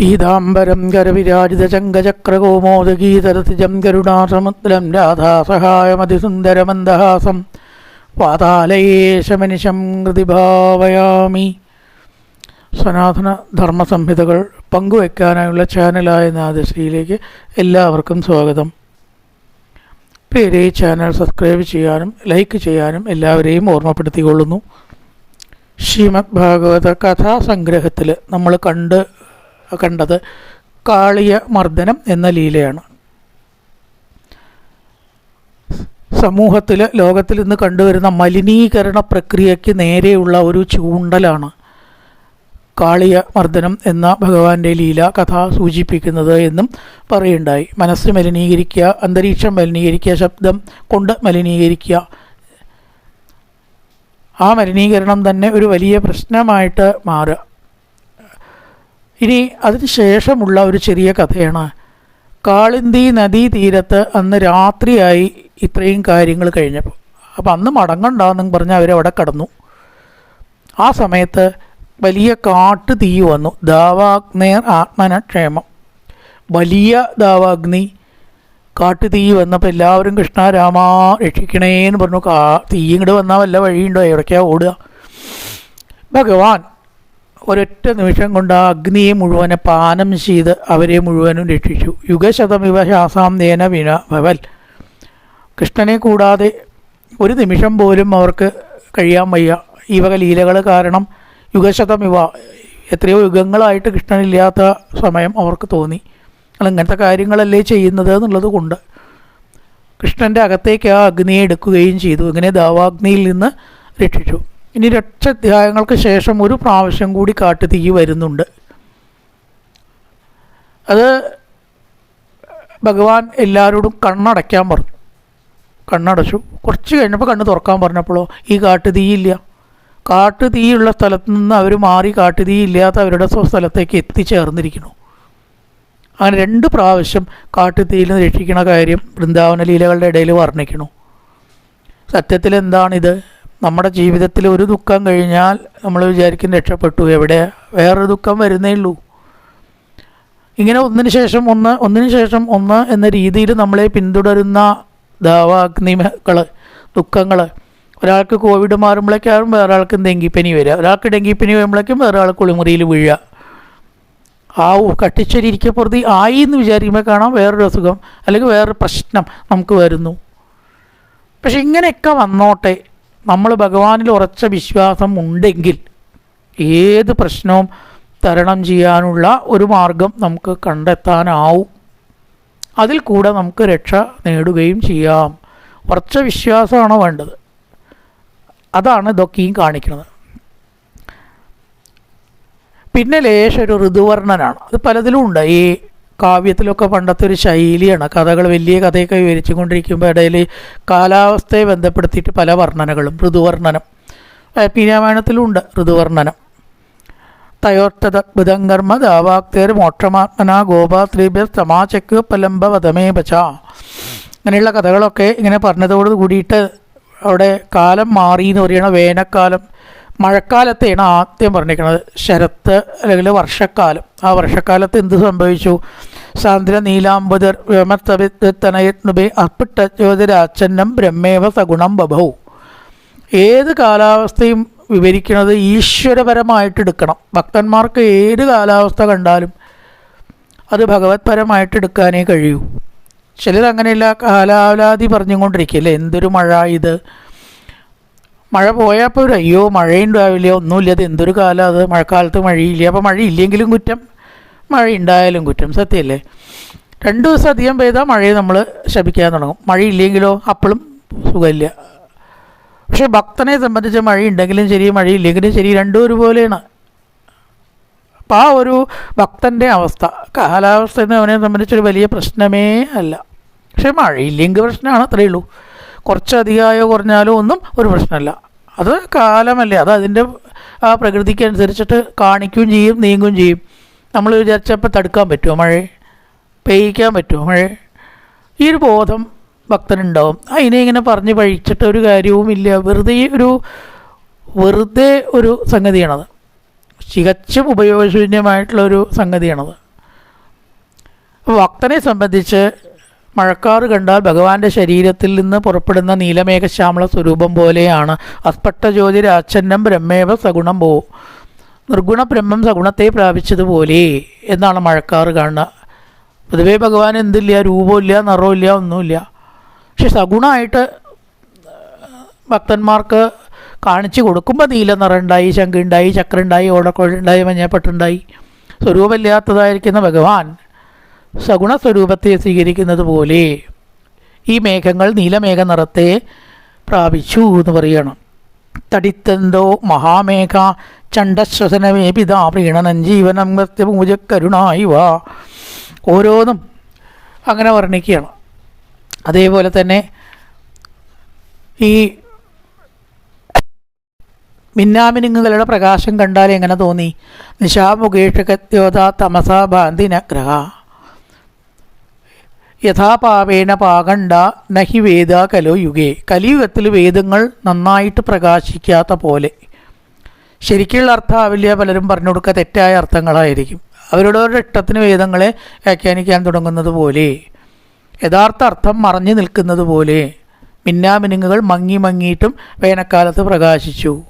പീതാംബരം കരവിരാജിതചങ്കചക്രകോമോദഗീതരസിജം കരുണാസമുദ്രം രാധാസഹായമതിസുന്ദരമന്ദഹാസം പാതാലയേശമനിശം കൃതിഭാവയാമി. സനാതന ധർമ്മസംഹിതകൾ പങ്കുവെക്കാനായുള്ള ചാനലായ നാദശ്രീയിലേക്ക് എല്ലാവർക്കും സ്വാഗതം. പേരെ ഈ ചാനൽ സബ്സ്ക്രൈബ് ചെയ്യാനും ലൈക്ക് ചെയ്യാനും എല്ലാവരെയും ഓർമ്മപ്പെടുത്തിക്കൊള്ളുന്നു. ശ്രീമദ് ഭാഗവത കഥാസംഗ്രഹത്തിൽ നമ്മൾ കണ്ട് കണ്ടത് കാളിയ മർദ്ദനം എന്ന ലീലയാണ്. സമൂഹത്തിൽ ലോകത്തിൽ നിന്ന് കണ്ടുവരുന്ന മലിനീകരണ പ്രക്രിയയ്ക്ക് നേരെയുള്ള ഒരു ചൂണ്ടലാണ് കാളിയ മർദ്ദനം എന്ന ഭഗവാന്റെ ലീല കഥ സൂചിപ്പിക്കുന്നത് എന്നും പറയുണ്ടായി. മനസ്സ് മലിനീകരിക്കുക അന്തരീക്ഷം മലിനീകരിക്കുക ശബ്ദം കൊണ്ട് മലിനീകരിക്കുക. ആ മലിനീകരണം തന്നെ ഒരു വലിയ പ്രശ്നമായിട്ട് മാറുക. ഇനി അതിനുശേഷമുള്ള ഒരു ചെറിയ കഥയാണ്. കാളിന്തി നദീ തീരത്ത് അന്ന് രാത്രിയായി ഇത്രയും കാര്യങ്ങൾ കഴിഞ്ഞപ്പോൾ. അപ്പം അന്ന് മടങ്ങണ്ടെന്നും പറഞ്ഞ് അവരവിടെ കടന്നു. ആ സമയത്ത് വലിയ കാട്ട് തീ വന്നു. ദാവാഗ്നേർ ആത്മനക്ഷേമം. വലിയ ദാവാഗ്നി കാട്ട് തീ വന്നപ്പോൾ എല്ലാവരും കൃഷ്ണ രാമ രക്ഷിക്കണേന്ന് പറഞ്ഞു. കാ തീ ഇങ്ങോട്ട് വന്നാൽ വല്ല വഴിയുണ്ടോ? എവിടേക്കാണ് ഓടുക? ഭഗവാൻ ഒരൊറ്റ നിമിഷം കൊണ്ട് ആ അഗ്നിയെ മുഴുവനെ പാനം ചെയ്ത് അവരെ മുഴുവനും രക്ഷിച്ചു. യുഗശതമിവ ശാസാം നേന വിന ഭവൽ. കൃഷ്ണനെ കൂടാതെ ഒരു നിമിഷം പോലും അവർക്ക് കഴിയാൻ വയ്യ. ഈ വക ലീലകൾ കാരണം യുഗശതമിവ എത്രയോ യുഗങ്ങളായിട്ട് കൃഷ്ണനില്ലാത്ത സമയം അവർക്ക് തോന്നി. അല്ല ഇങ്ങനത്തെ കാര്യങ്ങളല്ലേ ചെയ്യുന്നത് എന്നുള്ളത് കൊണ്ട് കൃഷ്ണന്റെ അകത്തേക്ക് ആ അഗ്നിയെ എടുക്കുകയും ചെയ്തു. ഇങ്ങനെ ദാവാഗ്നിയിൽ നിന്ന് രക്ഷിച്ചു. ഇനി രക്ഷാധ്യായങ്ങൾക്ക് ശേഷം ഒരു പ്രാവശ്യം കൂടി കാട്ടുതീ വരുന്നുണ്ട്. അത് ഭഗവാൻ എല്ലാവരോടും കണ്ണടയ്ക്കാൻ പറഞ്ഞു. കണ്ണടച്ചു. കുറച്ച് കഴിഞ്ഞപ്പോൾ കണ്ണ് തുറക്കാൻ പറഞ്ഞപ്പോഴോ ഈ കാട്ടുതീയില്ല കാട്ടുതീയുള്ള സ്ഥലത്ത് നിന്ന് അവർ മാറി കാട്ടുതീ ഇല്ലാത്ത അവരുടെ സ്ഥലത്തേക്ക് എത്തിച്ചേർന്നിരിക്കുന്നു. അങ്ങനെ രണ്ട് പ്രാവശ്യം കാട്ടുതീയിൽ നിന്ന് രക്ഷിക്കുന്ന കാര്യം വൃന്ദാവന ലീലകളുടെ ഇടയിൽ വർണിക്കണു സത്യത്തിൽ എന്താണിത് നമ്മുടെ ജീവിതത്തിൽ ഒരു ദുഃഖം കഴിഞ്ഞാൽ നമ്മൾ വിചാരിക്കും രക്ഷപ്പെട്ടു. എവിടെ? വേറൊരു ദുഃഖം വരുന്നേ ഉള്ളൂ. ഇങ്ങനെ ഒന്നിന് ശേഷം ഒന്ന് ഒന്നിന് ശേഷം ഒന്ന് എന്ന രീതിയിൽ നമ്മളെ പിന്തുടരുന്ന ദാവാഗ്നികൾ ദുഃഖങ്ങൾ ഒരാൾക്ക് കോവിഡ് മാറുമ്പോഴേക്കാരും വേറെ ആൾക്ക് ഡെങ്കിപ്പനി വരിക. ഒരാൾക്ക് ഡെങ്കിപ്പനി വരുമ്പോഴേക്കും വേറെ ആൾ കുളിമുറിയിൽ വീഴുക. ആ കട്ടിച്ചൊരിക്കപ്പുറത്ത് ആയി എന്ന് വിചാരിക്കുമ്പോൾ കാണാം വേറൊരു അസുഖം അല്ലെങ്കിൽ വേറൊരു പ്രശ്നം നമുക്ക് വരുന്നു. പക്ഷെ ഇങ്ങനെയൊക്കെ വന്നോട്ടെ. നമ്മൾ ഭഗവാനിൽ ഉറച്ച വിശ്വാസം ഉണ്ടെങ്കിൽ ഏത് പ്രശ്നവും തരണം ചെയ്യാനുള്ള ഒരു മാർഗം നമുക്ക് കണ്ടെത്താനാവും. അതിൽ കൂടെ നമുക്ക് രക്ഷ നേടുകയും ചെയ്യാം. ഉറച്ച വിശ്വാസമാണ് വേണ്ടത്? അതാണ് ഇതൊക്കെയും കാണിക്കുന്നത്. പിന്നെ ലേശം ഒരു ഋതുവർണനാണ്. അത് പലതിലും ഉണ്ട്. ഈ കാവ്യത്തിലൊക്കെ പണ്ടത്തെ ഒരു ശൈലിയാണ്. കഥകൾ വലിയ കഥയൊക്കെ വിവരിച്ചു കൊണ്ടിരിക്കുമ്പോൾ ഇടയിൽ കാലാവസ്ഥയെ ബന്ധപ്പെടുത്തിയിട്ട് പല വർണനകളും. ഋതുവർണനം പീരാമായണത്തിലുണ്ട് ഋതുവർണനം. തയോർത്തദ്ഭുതങ്കർമ്മ ദാവാക്തേർ മോക്ഷമാത്മന ഗോപാത്രീഭ്യ തമാചക്ക് പലംബ വധമേ പച്ച അങ്ങനെയുള്ള കഥകളൊക്കെ ഇങ്ങനെ പറഞ്ഞതോട് കൂടിയിട്ട് അവിടെ കാലം മാറി എന്ന് പറയണ വേനൽക്കാലം മഴക്കാലത്തെയാണ് ആദ്യം പറഞ്ഞിരിക്കുന്നത്. ശരത്ത് അല്ലെങ്കിൽ വർഷക്കാലം. ആ വർഷക്കാലത്ത് എന്ത് സംഭവിച്ചു? സാന്ദ്ര നീലാംബുദർ വ്യമത്തനയത്നുബെ അർപ്പിട്ട ജ്യോതിരാച്ചന്നം ബ്രഹ്മേവ സഗുണം ബഭവും ഏത് കാലാവസ്ഥയും വിവരിക്കുന്നത് ഈശ്വരപരമായിട്ട് എടുക്കണം. ഭക്തന്മാർക്ക് ഏത് കാലാവസ്ഥ കണ്ടാലും അത് ഭഗവത്പരമായിട്ട് എടുക്കാനേ കഴിയൂ. ചിലരങ്ങനെയല്ല കാലാവലാതി പറഞ്ഞുകൊണ്ടിരിക്കുകയല്ലേ? എന്തൊരു മഴ ഇത്? മഴ പോയാൽ ഒരു അയ്യോ മഴയുണ്ടാവില്ല ഒന്നുമില്ല. അത് എന്തൊരു കാലം അത്. മഴക്കാലത്ത് മഴയില്ല. അപ്പോൾ മഴയില്ലെങ്കിലും കുറ്റം. മഴ ഉണ്ടായാലും കുറ്റം. സത്യമല്ലേ രണ്ട് ദിവസം അധികം പെയ്താൽ മഴയെ നമ്മൾ ശപിക്കാൻ തുടങ്ങും. മഴയില്ലെങ്കിലോ? അപ്പോഴും സുഖമില്ല. പക്ഷേ ഭക്തനെ സംബന്ധിച്ച് മഴയുണ്ടെങ്കിലും ശരി മഴയില്ലെങ്കിലും ശരി രണ്ടും ഒരുപോലെയാണ്. അപ്പം ആ ഒരു ഭക്തന്റെ അവസ്ഥ കാലാവസ്ഥ എന്ന് അവനെ സംബന്ധിച്ചൊരു വലിയ പ്രശ്നമേ അല്ല. പക്ഷേ മഴയില്ലെങ്കിൽ പ്രശ്നമാണ് അത്രയേ ഉള്ളൂ. കുറച്ചധികമായോ കുറഞ്ഞാലോ ഒന്നും ഒരു പ്രശ്നമല്ല. അത് കാലമല്ലേ. അത് അതിന്റെ ആ പ്രകൃതിക്ക് അനുസരിച്ചിട്ട് കാണിക്കുകയും ചെയ്യും നീങ്ങുകയും ചെയ്യും. നമ്മൾ വിചാരിച്ചപ്പോൾ തടുക്കാൻ പറ്റുമോ മഴ? പെയ്യിക്കാൻ പറ്റുമോ മഴ? ഈ ഒരു ബോധം ഭക്തനുണ്ടാവും. അതിനെ ഇങ്ങനെ പറഞ്ഞ് പഴിച്ചിട്ട് ഒരു കാര്യവുമില്ല വെറുതെ ഒരു വെറുതെ ഒരു സംഗതിയാണത്. തികച്ചും ഉപയോഗശൂന്യമായിട്ടുള്ള ഒരു സംഗതിയാണത് ഭക്തനെ സംബന്ധിച്ച് മഴക്കാറ് കണ്ടാൽ ഭഗവാന്റെ ശരീരത്തിൽ നിന്ന് പുറപ്പെടുന്ന നീലമേഘശ്യാമള സ്വരൂപം പോലെയാണ്. അസ്പഷ്ടജ്യോതി രാച്ഛന്നം ബ്രഹ്മേവ സഗുണം പോ നിർഗുണ ബ്രഹ്മം സഗുണത്തെ പ്രാപിച്ചതുപോലെ എന്നാണ് മഴക്കാറ് കാണുക. പൊതുവേ ഭഗവാൻ എന്തില്ല? രൂപമില്ല നിറമില്ല ഒന്നുമില്ല. പക്ഷെ സഗുണമായിട്ട് ഭക്തന്മാർക്ക് കാണിച്ചു കൊടുക്കുമ്പോൾ നീല നിറമുണ്ടായി ശങ്കുണ്ടായി ചക്രുണ്ടായി ഓടക്കോഴുണ്ടായി മഞ്ഞപ്പെട്ടുണ്ടായി സ്വരൂപമില്ലാത്തതായിരിക്കുന്ന ഭഗവാൻ സഗുണ സ്വരൂപത്തെ സ്വീകരിക്കുന്നത് പോലെ ഈ മേഘങ്ങൾ നീലമേഘ നിറത്തെ പ്രാപിച്ചു എന്ന് പറയണം. തടിത്തെന്തോ മഹാമേഘ ചണ്ടശ്വസനമേ പിതാ പ്രീണനം ജീവനം കരുണായി വാ. ഓരോന്നും അങ്ങനെ വർണിക്കുകയാണ്. അതേപോലെ തന്നെ ഈ മിന്നാമിനുങ്ങുകളുടെ പ്രകാശം കണ്ടാൽ എങ്ങനെ തോന്നി? നിശാമുഖേഷകത്യോത തമസ ബാന്തിനഗ്രഹ യഥാപാവേന പാകണ്ട നഹി വേദ കലോ യുഗേ. കലിയുഗത്തിൽ വേദങ്ങൾ നന്നായിട്ട് പ്രകാശിക്കാത്ത പോലെ. ശരിക്കുള്ള അർത്ഥമാവില്ല പലരും പറഞ്ഞു കൊടുക്കുക തെറ്റായ അർത്ഥങ്ങളായിരിക്കും. അവരുടെ ഇഷ്ടത്തിന് വേദങ്ങളെ വ്യാഖ്യാനിക്കാൻ തുടങ്ങുന്നത് പോലെ. യഥാർത്ഥ അർത്ഥം മറഞ്ഞു നിൽക്കുന്നത് പോലെ. മിന്നാമിനുങ്ങുകൾ മങ്ങി മങ്ങിയിട്ടും വേനൽക്കാലത്ത് പ്രകാശിച്ചു.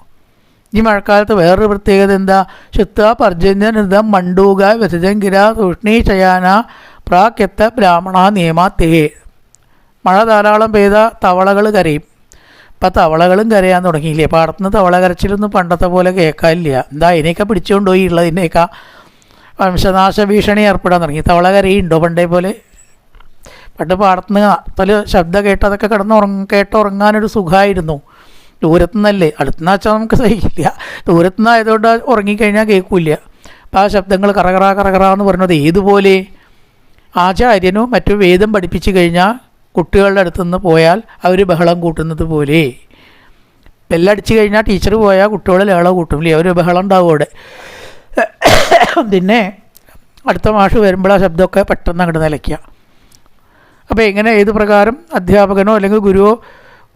ഈ മഴക്കാലത്ത് വേറൊരു പ്രത്യേകത എന്താ? ശുദ്ധ പർജന്യനിതം മണ്ടൂക വ്യസജങ്കിര തൂഷ്ണീ ശയാന പ്രാക്യത്ത ബ്രാഹ്മണ നിയമാത്തേ മഴ ധാരാളം പെയ്ത തവളകൾ കരയും. ഇപ്പം തവളകളും കരയാൻ തുടങ്ങിയില്ലേ? പാടത്തുനിന്ന് തവള കരച്ചിലൊന്നും പണ്ടത്തെ പോലെ കേൾക്കാനില്ല. എന്താ ഇതിനെയൊക്കെ പിടിച്ചുകൊണ്ടുപോയി ഉള്ളതിനെയൊക്കെ വംശനാശ ഭീഷണി ഏർപ്പെടാൻ തുടങ്ങി. തവള കരയുണ്ടോ പണ്ടേ പോലെ? പണ്ട് പാടത്തുനിന്ന് തല ശബ്ദം കേട്ടതൊക്കെ കിടന്ന് ഉറങ്ങ കേട്ടുറങ്ങാനൊരു സുഖമായിരുന്നു ദൂരത്തുനിന്നല്ലേ അടുത്തുനിന്ന് വെച്ചാൽ നമുക്ക് സഹിക്കില്ല. ദൂരത്തുനിന്ന് ആയതുകൊണ്ട് ഉറങ്ങിക്കഴിഞ്ഞാൽ കേൾക്കില്ല. അപ്പോൾ ആ ശബ്ദങ്ങൾ കറകറ കറകറ എന്ന് പറഞ്ഞത് ഏതുപോലെ? ആചാര്യനോ മറ്റു വേദം പഠിപ്പിച്ചു കഴിഞ്ഞാൽ കുട്ടികളുടെ അടുത്തുനിന്ന് പോയാൽ അവർ ബഹളം കൂട്ടുന്നത് പോലെ. ബെല്ലടിച്ചു കഴിഞ്ഞാൽ ടീച്ചർ പോയാൽ കുട്ടികൾ ലേളം കൂട്ടും. അവർ ബഹളം ഉണ്ടാവും അവിടെ. പിന്നെ അടുത്ത മാഷ് വരുമ്പോൾ ആ ശബ്ദമൊക്കെ പെട്ടെന്ന് അങ്ങോട്ട് നിലയ്ക്കുക അപ്പോൾ എങ്ങനെ ഏത് പ്രകാരം അധ്യാപകനോ അല്ലെങ്കിൽ ഗുരുവോ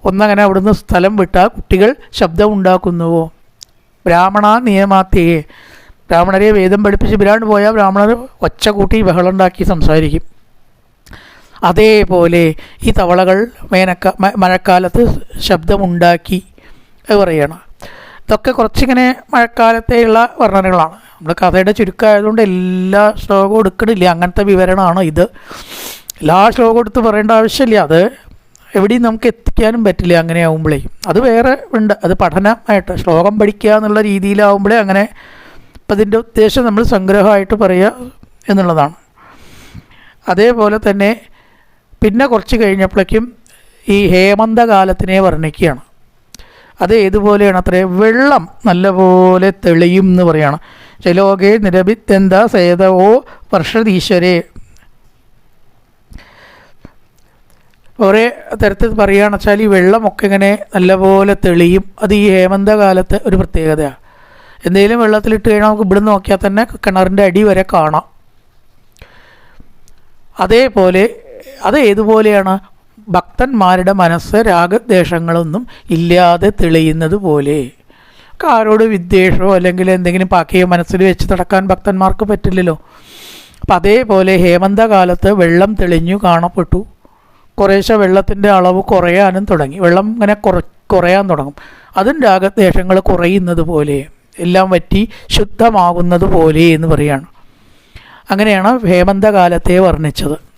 ഒന്നങ്ങനെ അവിടുന്ന് സ്ഥലം വിട്ടാൽ കുട്ടികൾ ശബ്ദം ഉണ്ടാക്കുന്നുവോ? ബ്രാഹ്മണ നിയമാത്യയെ ബ്രാഹ്മണരെ വേദം പഠിപ്പിച്ച് ബിരാണ്ട് പോയാൽ ബ്രാഹ്മണർ ഒച്ച കൂട്ടി ബഹളം ഉണ്ടാക്കി സംസാരിക്കും. അതേപോലെ ഈ തവളകൾ വേനക്ക മഴക്കാലത്ത് ശബ്ദമുണ്ടാക്കി അത് പറയണം. ഇതൊക്കെ കുറച്ചിങ്ങനെ മഴക്കാലത്തെയുള്ള വർണനകളാണ്. നമ്മൾ കഥയുടെ ചുരുക്കമായതുകൊണ്ട് എല്ലാ ശ്ലോകവും എടുക്കണില്ല. അങ്ങനത്തെ വിവരണമാണ് ഇത്. എല്ലാ ശ്ലോകം എടുത്ത് പറയേണ്ട ആവശ്യമില്ല. അത് എവിടെയും നമുക്ക് എത്തിക്കാനും പറ്റില്ല അങ്ങനെ ആകുമ്പോഴേ അത് വേറെ ഉണ്ട്. അത് പഠനമായിട്ട് ശ്ലോകം പഠിക്കുക എന്നുള്ള രീതിയിലാവുമ്പോഴേ അങ്ങനെ അപ്പം അതിന്റെ ഉദ്ദേശം നമ്മൾ സംഗ്രഹമായിട്ട് പറയുക എന്നുള്ളതാണ്. അതേപോലെ തന്നെ പിന്നെ കുറച്ച് കഴിഞ്ഞപ്പോഴേക്കും ഈ ഹേമന്തകാലത്തിനെ വർണിക്കുകയാണ്. അത് ഏതുപോലെയാണ് അത്രേ വെള്ളം നല്ലപോലെ തെളിയും എന്ന് പറയാണ്. ചിലോകെ നിരഭിത്യന്ത സേതവോ വർഷതീശ്വരേ. ഒരേ തരത്തിൽ പറയുകയാണെന്ന് വെച്ചാൽ ഈ വെള്ളമൊക്കെ ഇങ്ങനെ നല്ലപോലെ തെളിയും. അത് ഈ ഹേമന്തകാലത്ത് ഒരു പ്രത്യേകതയാണ്. എന്തെങ്കിലും വെള്ളത്തിലിട്ട് കഴിഞ്ഞാൽ നമുക്ക് ഇവിടെ നോക്കിയാൽ തന്നെ കിണറിന്റെ അടി വരെ കാണാം. അതേപോലെ അത് ഏതുപോലെയാണ്? ഭക്തന്മാരുടെ മനസ്സ് രാഗദ്വേഷങ്ങളൊന്നും ഇല്ലാതെ തെളിയുന്നത് പോലെ. ആരോട് വിദ്വേഷമോ അല്ലെങ്കിൽ എന്തെങ്കിലും പാക്കിയോ മനസ്സിൽ വെച്ച് നടക്കാൻ ഭക്തന്മാർക്ക് പറ്റില്ലല്ലോ. അപ്പം അതേപോലെ ഹേമന്തകാലത്ത് വെള്ളം തെളിഞ്ഞു കാണപ്പെട്ടു. കുറേശ്ശെ വെള്ളത്തിന്റെ അളവ് കുറയാനും തുടങ്ങി. വെള്ളം ഇങ്ങനെ കുറ കുറയാൻ തുടങ്ങും. അതും രാഗദ്വേഷങ്ങൾ കുറയുന്നത് പോലെ. എല്ലാം വറ്റി ശുദ്ധമാകുന്നത് പോലെ എന്ന് പറയാണ്. അങ്ങനെയാണ് ഹേമന്തകാലത്തെ വർണിച്ചത്.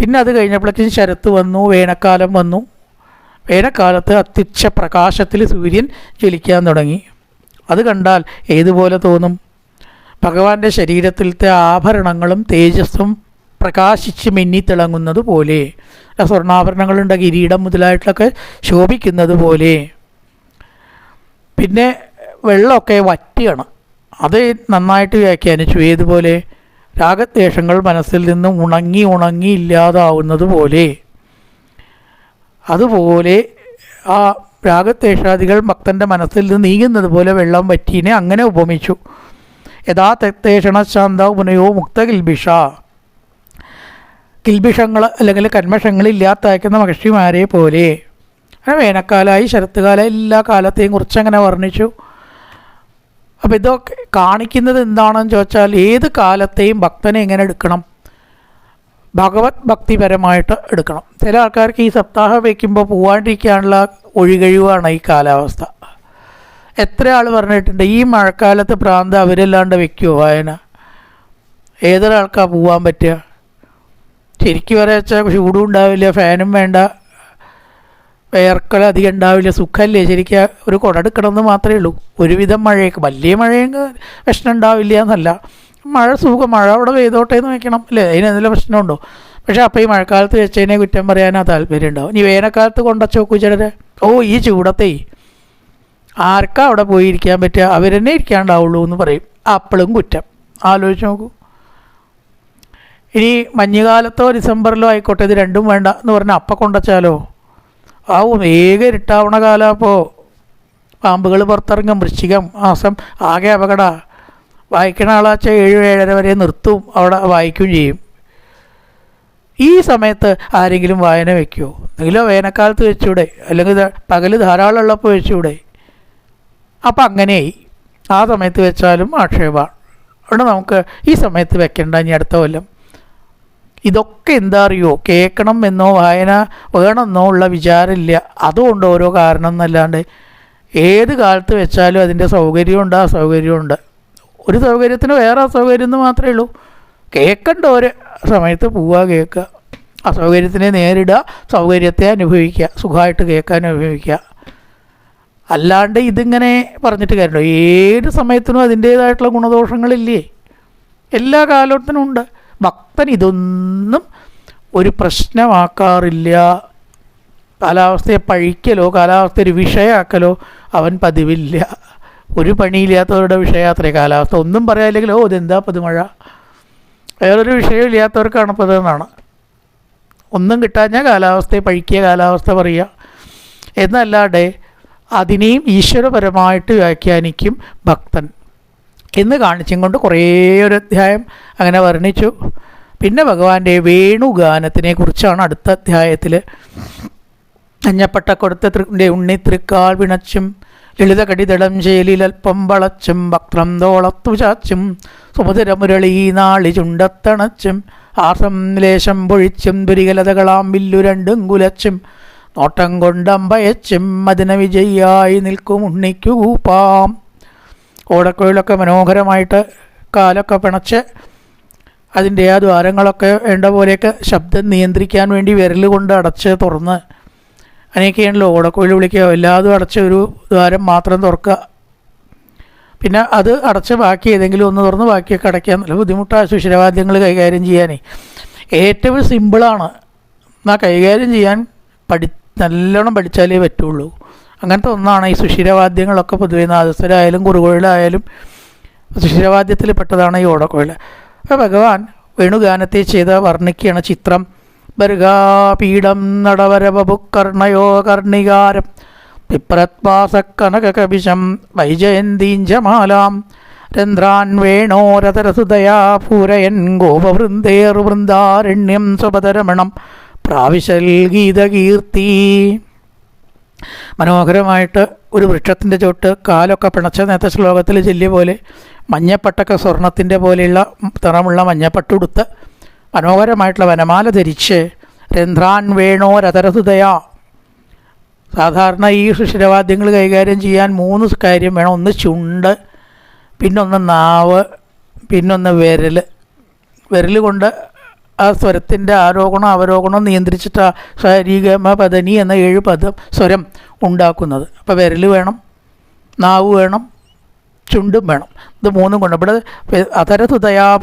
പിന്നെ അത് കഴിഞ്ഞപ്പോഴേക്കും ശരത്ത് വന്നു വേനൽക്കാലം വന്നു. വേനൽക്കാലത്ത് അത്യുച്ഛ പ്രകാശത്തിൽ സൂര്യൻ ജ്വലിക്കാൻ തുടങ്ങി. അത് കണ്ടാൽ ഏതുപോലെ തോന്നും? ഭഗവാന്റെ ശരീരത്തിലത്തെ ആഭരണങ്ങളും തേജസ്സും പ്രകാശിച്ച് മിന്നിത്തിളങ്ങുന്നത് പോലെ സ്വർണാഭരണങ്ങളുണ്ട് കിരീടം മുതലായിട്ടൊക്കെ ശോഭിക്കുന്നത് പോലെ. പിന്നെ വെള്ളമൊക്കെ വറ്റിയാണ്. അത് നന്നായിട്ട് വ്യാഖ്യാനിച്ചു. ഏതുപോലെ? രാഗദ്വേഷങ്ങൾ മനസ്സിൽ നിന്ന് ഉണങ്ങി ഉണങ്ങി ഇല്ലാതാവുന്നത് പോലെ. അതുപോലെ ആ രാഗദ്വേഷാദികൾ ഭക്തന്റെ മനസ്സിൽ നിന്ന് നീങ്ങുന്നത് പോലെ വെള്ളം വറ്റീനെ അങ്ങനെ ഉപമിച്ചു. യഥാ തെത്തേഷണ ശാന്ത ഉപനയോ മുക്ത കിൽബിഷ. കിൽബിഷങ്ങൾ അല്ലെങ്കിൽ കന്മഷങ്ങൾ ഇല്ലാത്തയക്കുന്ന മഹർഷിമാരെ പോലെ. അങ്ങനെ വേനൽക്കാലമായി ശരത്തുകാലം എല്ലാ കാലത്തെയും കുറിച്ച് അങ്ങനെ വർണിച്ചു. അപ്പോൾ ഇതൊക്കെ കാണിക്കുന്നത് എന്താണെന്ന് ചോദിച്ചാൽ ഏത് കാലത്തെയും ഭക്തനെ എങ്ങനെ എടുക്കണം? ഭഗവത് ഭക്തിപരമായിട്ട് എടുക്കണം. ചില ആൾക്കാർക്ക് ഈ സപ്താഹം വയ്ക്കുമ്പോൾ പോവാണ്ടിരിക്കാനുള്ള ഒഴികഴിവാണ് ഈ കാലാവസ്ഥ. എത്ര ആൾ പറഞ്ഞിട്ടുണ്ട് ഈ മഴക്കാലത്ത് പ്രാന്ത് അവരല്ലാണ്ട് വയ്ക്കുമോ വായന? ഏതൊരാൾക്കാ പോവാൻ പറ്റുക? ശരിക്കും വരെ വെച്ചാൽ ചൂടും ഉണ്ടാവില്ല ഫാനും വേണ്ട. വേർക്കൽ അധികം ഉണ്ടാവില്ല. സുഖമല്ലേ ശരിക്കും ഒരു കുടടുക്കണമെന്ന് മാത്രമേ ഉള്ളൂ. ഒരുവിധം മഴയൊക്കെ വലിയ മഴയെങ്കിൽ പ്രശ്നം ഉണ്ടാവില്ല എന്നല്ല. മഴ സുഖം മഴ അവിടെ പെയ്തോട്ടെ എന്ന് വെക്കണം. അല്ലേ? അതിന് എന്തെങ്കിലും പ്രശ്നമുണ്ടോ? പക്ഷേ അപ്പോൾ ഈ മഴക്കാലത്ത് വെച്ചതിനെ കുറ്റം പറയാനാ താല്പര്യം ഉണ്ടാവും ഇനി വേനൽക്കാലത്ത് കൊണ്ടച്ച് നോക്കൂ ചിലരെ. ഓ ഈ ചൂടത്തെ. ആർക്കാ അവിടെ പോയി ഇരിക്കാൻ പറ്റുക? അവരെന്നെ ഇരിക്കാണ്ടാവുള്ളൂ എന്ന് പറയും. അപ്പോഴും കുറ്റം. ആലോചിച്ച് നോക്കൂ. ഇനി മഞ്ഞുകാലത്തോ ഡിസംബറിലോ ആയിക്കോട്ടെ ഇത് രണ്ടും വേണ്ട എന്ന് പറഞ്ഞാൽ അപ്പം കൊണ്ടച്ചാലോ ആവും. വേഗം ഇരുട്ടാവണ കാലം അപ്പോൾ പാമ്പുകൾ പുറത്തിറങ്ങും വൃശ്ചികം മാസം ആകെ അപകട. വായിക്കണ ആളാച്ച ഏഴ് ഏഴര വരെ നിർത്തും അവിടെ വായിക്കുകയും ചെയ്യും. ഈ സമയത്ത് ആരെങ്കിലും വായന വയ്ക്കുമോ എന്തെങ്കിലും വേനൽക്കാലത്ത് വെച്ചൂടെ? അല്ലെങ്കിൽ പകൽ ധാരാളം ഉള്ളപ്പോൾ വെച്ചൂടെ? അപ്പം അങ്ങനെയായി. ആ സമയത്ത് വെച്ചാലും ആക്ഷേപമാണ്. അതുകൊണ്ട് നമുക്ക് ഈ സമയത്ത് വെക്കേണ്ട ഇനി അടുത്ത കൊല്ലം. ഇതൊക്കെ എന്താ അറിയോ കേൾക്കണം എന്നോ വായന വേണമെന്നോ ഉള്ള വിചാരമില്ല. അതുകൊണ്ട് ഓരോ കാരണം എന്നല്ലാണ്ട് ഏത് കാലത്ത് വെച്ചാലും അതിന്റെ സൗകര്യമുണ്ട് അസൗകര്യമുണ്ട്. ഒരു സൗകര്യത്തിന് വേറെ അസൗകര്യം എന്ന് മാത്രമേ ഉള്ളൂ. കേൾക്കേണ്ട ഒരു സമയത്ത് പോവുക കേൾക്കുക അസൗകര്യത്തിനെ നേരിടുക സൗകര്യത്തെ അനുഭവിക്കുക സുഖമായിട്ട് കേൾക്കാൻ അനുഭവിക്കുക. അല്ലാണ്ട് ഇതിങ്ങനെ പറഞ്ഞിട്ട് കാര്യമുണ്ടോ ഏത് സമയത്തിനും അതിന്റേതായിട്ടുള്ള ഗുണദോഷങ്ങളില്ലേ? എല്ലാ കാലത്തിനും ഉണ്ട്. ഭക്തൻ ഇതൊന്നും ഒരു പ്രശ്നമാക്കാറില്ല. കാലാവസ്ഥയെ പഴിക്കലോ കാലാവസ്ഥ ഒരു വിഷയമാക്കലോ അവൻ പതിവില്ല. ഒരു പണിയില്ലാത്തവരുടെ വിഷയാത്രേ കാലാവസ്ഥ. ഒന്നും പറയാനില്ലെങ്കിൽ ഓ ഇതെന്താ പതിമഴ? വേറൊരു വിഷയമില്ലാത്തവർക്കാണ് ഇതെന്നാണ് ഒന്നും കിട്ടാഞ്ഞാൽ കാലാവസ്ഥയെ പഴിക്കുക കാലാവസ്ഥ പറയുക. എന്നല്ലാതെ അതിനെയും ഈശ്വരപരമായിട്ട് വ്യാഖ്യാനിക്കും ഭക്തൻ. എന്ന് കാണിച്ചും കൊണ്ട് കുറേ ഒരു അധ്യായം അങ്ങനെ വർണിച്ചു. പിന്നെ ഭഗവാന്റെ വേണുഗാനത്തിനെ കുറിച്ചാണ് അടുത്ത അധ്യായത്തിൽ അഞ്ഞപ്പട്ട കൊടുത്ത തൃ ഉണ്ണി തൃക്കാൽ വിണച്ചും ലളിത കടിതളം ചേലിലൽപ്പം വളച്ചും വക്രം തോളത്തു ചാച്ചും സുമധുരമുരളീ നാളി ചുണ്ടത്തണച്ചും ആസം ലേശം പൊഴിച്ചും ദുരികലതകളാം വില്ലു രണ്ടും കുലച്ചും നോട്ടം കൊണ്ടമ്പയച്ചും മദിന വിജയായി നിൽക്കും ഉണ്ണിക്കു ഓടക്കുഴലൊക്കെ മനോഹരമായിട്ട് കാലൊക്കെ പിണച്ച് അതിന്റെ ആ ദ്വാരങ്ങളൊക്കെ വേണ്ട പോലെയൊക്കെ ശബ്ദം നിയന്ത്രിക്കാൻ വേണ്ടി വിരൽ കൊണ്ട് അടച്ച് തുറന്ന് അങ്ങനെയൊക്കെയാണല്ലോ ഓടക്കുഴൽ വിളിക്കുക. എല്ലാതും അടച്ച ഒരു ദ്വാരം മാത്രം തുറക്കുക. പിന്നെ അത് അടച്ച് ബാക്കി ഏതെങ്കിലും ഒന്ന് തുറന്ന് ബാക്കിയൊക്കെ അടയ്ക്കാൻ നല്ല ബുദ്ധിമുട്ടാണ് സുഷിരവാദ്യങ്ങൾ കൈകാര്യം ചെയ്യാനേ. ഏറ്റവും സിമ്പിളാണ്. എന്നാൽ കൈകാര്യം ചെയ്യാൻ പഠി നല്ലോണം പഠിച്ചാലേ പറ്റുള്ളൂ. അങ്ങനത്തെ ഒന്നാണ് ഈ സുഷിരവാദ്യങ്ങളൊക്കെ പൊതുവെ നാദസ്വരായാലും കുറുകുഴലായാലും സുഷിരവാദ്യത്തിൽ പെട്ടതാണ് ഈ ഓടക്കുഴൽ. അപ്പോൾ ഭഗവാൻ വേണുഗാനത്തെ ചെയ്ത വർണിക്കുകയാണ് ചിത്രം. ബർഗാപീഠം നടവരവപുക്കർണയോ കർണികാരം. പിപ്രത്വാസക്കനകകപിശം വൈജയന്തീഞ്ചമാലാം. രന്ധ്രാൻ വേണോരതരസുതയാ പൂരയൻ ഗോപവൃന്ദേർവൃന്ദാരണ്യം സ്വപതരമണം പ്രാവിശൽ ഗീതകീർത്തി. മനോഹരമായിട്ട് ഒരു വൃക്ഷത്തിന്റെ ചോട്ട് കാലൊക്കെ പിണച്ച നേരത്തെ ശ്ലോകത്തിൽ ചെല്ലിയ പോലെ മഞ്ഞപ്പട്ടൊക്കെ സ്വർണത്തിന്റെ പോലെയുള്ള നിറമുള്ള മഞ്ഞപ്പട്ടുടുത്ത് മനോഹരമായിട്ടുള്ള വനമാല ധരിച്ച് രന്ധ്രാൻ വേണോ രതരസുതയാ. സാധാരണ ഈ സുഷിരവാദ്യങ്ങൾ കൈകാര്യം ചെയ്യാൻ മൂന്ന് കാര്യം വേണം. ഒന്ന് ചുണ്ട് പിന്നൊന്ന് നാവ് പിന്നൊന്ന് വിരൽ വിരൽ കൊണ്ട് ആ സ്വരത്തിന്റെ ആരോഹണം അവരോഹണം നിയന്ത്രിച്ചിട്ട് ശരീരമ പദനി എന്ന ഏഴ് പദം സ്വരം ഉണ്ടാക്കുന്നത്. അപ്പോൾ വിരൽ വേണം നാവ് വേണം ചുണ്ടും വേണം. ഇത് മൂന്നും കൊണ്ട്. ഇവിടെ അതരതുതയാ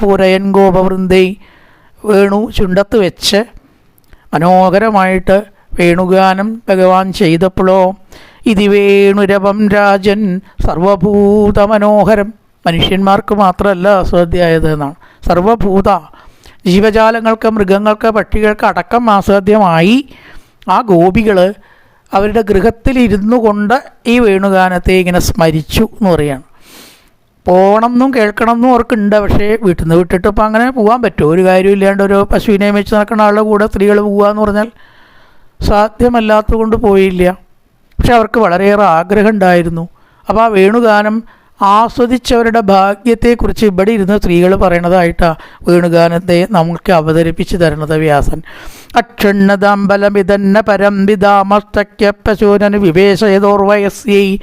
ഗോപവൃന്ദൈ വേണു ചുണ്ടത്ത് വെച്ച് മനോഹരമായിട്ട് വേണുഗാനം ഭഗവാൻ ചെയ്തപ്പോഴോ ഇതി വേണുരവം രാജൻ സർവഭൂത മനോഹരം മനുഷ്യന്മാർക്ക് മാത്രമല്ല അസാധ്യമായത് എന്നാണ്. സർവഭൂത ജീവജാലങ്ങൾക്ക് മൃഗങ്ങൾക്ക് പക്ഷികൾക്ക് അടക്കം ആസാധ്യമായി ആ ഗോപികൾ അവരുടെ ഗൃഹത്തിലിരുന്നു കൊണ്ട് ഈ വേണുഗാനത്തെ ഇങ്ങനെ സ്മരിച്ചു എന്ന് പറയുകയാണ് പോകണം എന്നും കേൾക്കണം എന്നും അവർക്കുണ്ട് പക്ഷേ വീട്ടിൽ നിന്ന് വിട്ടിട്ട് ഇപ്പം അങ്ങനെ പോകാൻ പറ്റുമോ ഒരു കാര്യമില്ലാണ്ട് ഒരു പശുവിനെ വെച്ച് നടക്കുന്ന ആളുടെ കൂടെ സ്ത്രീകൾ പോകുക എന്ന് പറഞ്ഞാൽ സാധ്യമല്ലാത്തത് കൊണ്ട് പോയില്ല. പക്ഷെ അവർക്ക് വളരെയേറെ ആഗ്രഹം ഉണ്ടായിരുന്നു. അപ്പോൾ ആ വേണുഗാനം ആസ്വദിച്ചവരുടെ ഭാഗ്യത്തെക്കുറിച്ച് ഇവിടെ ഇരുന്ന് സ്ത്രീകൾ പറയണതായിട്ടാണ് വേണുഗാനത്തെ നമുക്ക് അവതരിപ്പിച്ച് തരുന്നത് വ്യാസൻ. അക്ഷുണ്ണതാമ്പലമിതന്ന പരം വിതാമസ്തക്യപ്പശൂനന് വിവേശയതോർവയസ്യൈ.